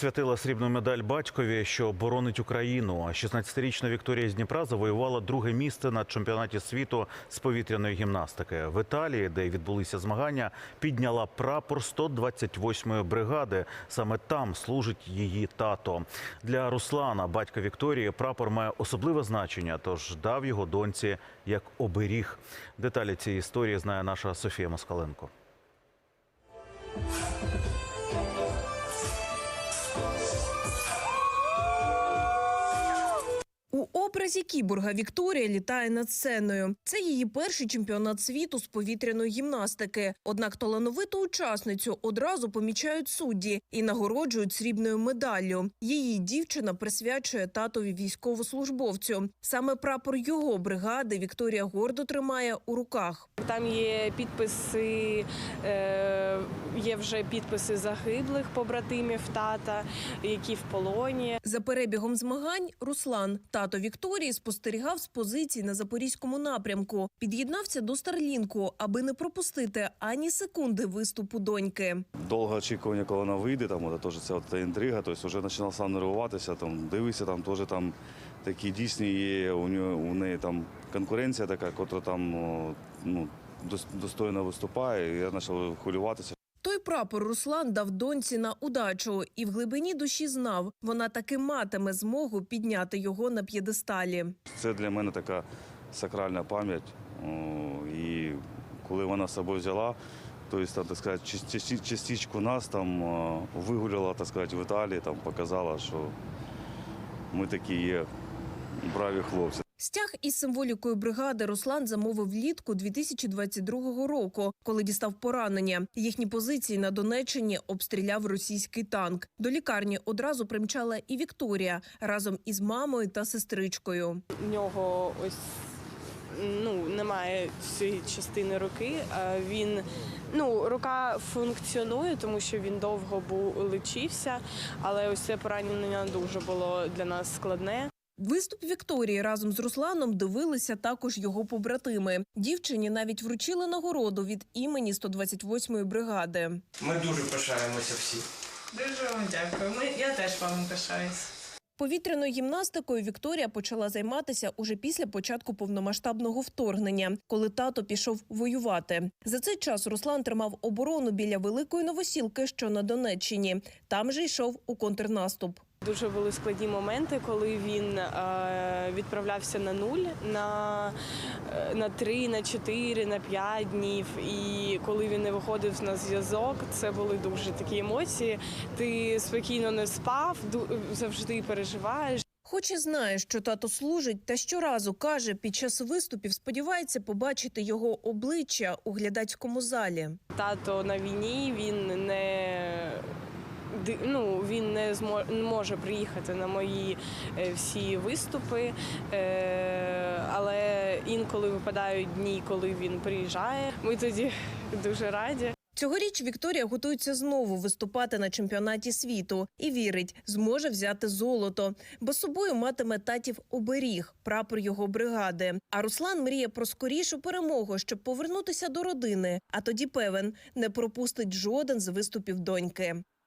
Святила срібну медаль батькові, що боронить Україну. А 16-річна Вікторія з Дніпра завоювала друге місце на чемпіонаті світу з повітряної гімнастики. В Італії, де відбулися змагання, підняла прапор 128-ї бригади. Саме там служить її тато. Для Руслана, батька Вікторії, прапор має особливе значення, тож дав його доньці як оберіг. Деталі цієї історії знає наша Софія Москаленко. Образі кіборга Вікторія літає над сценою. Це її перший чемпіонат світу з повітряної гімнастики. Однак талановиту учасницю одразу помічають судді і нагороджують срібною медаллю. Її дівчина присвячує татові військовослужбовцю. Саме прапор його бригади Вікторія гордо тримає у руках. Там є підписи, е, є вже підписи загиблих побратимів тата, які в полоні. За перебігом змагань Руслан, тато Вікторії, спостерігав з позицій на запорізькому напрямку. Під'єднався до Старлінку, аби не пропустити ані секунди виступу доньки. довго очікування, коли вона вийде, там теж це та інтрига, тобто вже починав сам нервуватися, там, дивився, там теж там такі дійсні є, у, нього, у неї там конкуренція така, котра там ну, достойно виступає, я почав хвилюватися. Той прапор Руслан дав доньці на удачу і в глибині душі знав, вона таки матиме змогу підняти його на п'єдесталі. Це для мене така сакральна пам'ять. І коли вона з собою взяла, тобто, там, так сказати, частичку нас там вигуляла, так сказати, в Італії, там показала, що ми такі є браві хлопці. Стяг із символікою бригади Руслан замовив влітку 2022 року, коли дістав поранення. Їхні позиції на Донеччині обстріляв російський танк. До лікарні одразу примчала і Вікторія разом із мамою та сестричкою. В нього ось ну, немає цієї частини руки. а Він ну, рука функціонує, тому що він довго був лечився, але ось це поранення дуже було для нас складне. Виступ Вікторії разом з Русланом дивилися також його побратими. Дівчині навіть вручили нагороду від імені 128-ї бригади. Ми дуже пишаємося всі. Дуже вам дякую. Ми, я теж вам пишаюсь. Повітряною гімнастикою Вікторія почала займатися уже після початку повномасштабного вторгнення, коли тато пішов воювати. За цей час Руслан тримав оборону біля великої новосілки, що на Донеччині. Там же йшов у контрнаступ. Дуже були складні моменти, коли він е, відправлявся на нуль, на, е, на 3, на 4, на 5 днів. І коли він не виходив на зв'язок, це були дуже такі емоції. Ти спокійно не спав, завжди переживаєш. Хоч і знає, що тато служить, та щоразу каже, під час виступів сподівається побачити його обличчя у глядацькому залі. Тато на війні він не ну, він не змо- не може приїхати на мої е, всі виступи, е, але інколи випадають дні, коли він приїжджає. Ми тоді дуже раді. Цьогоріч Вікторія готується знову виступати на чемпіонаті світу і вірить, зможе взяти золото, бо з собою матиме татів оберіг, прапор його бригади. А Руслан мріє про скорішу перемогу, щоб повернутися до родини. А тоді певен не пропустить жоден з виступів доньки.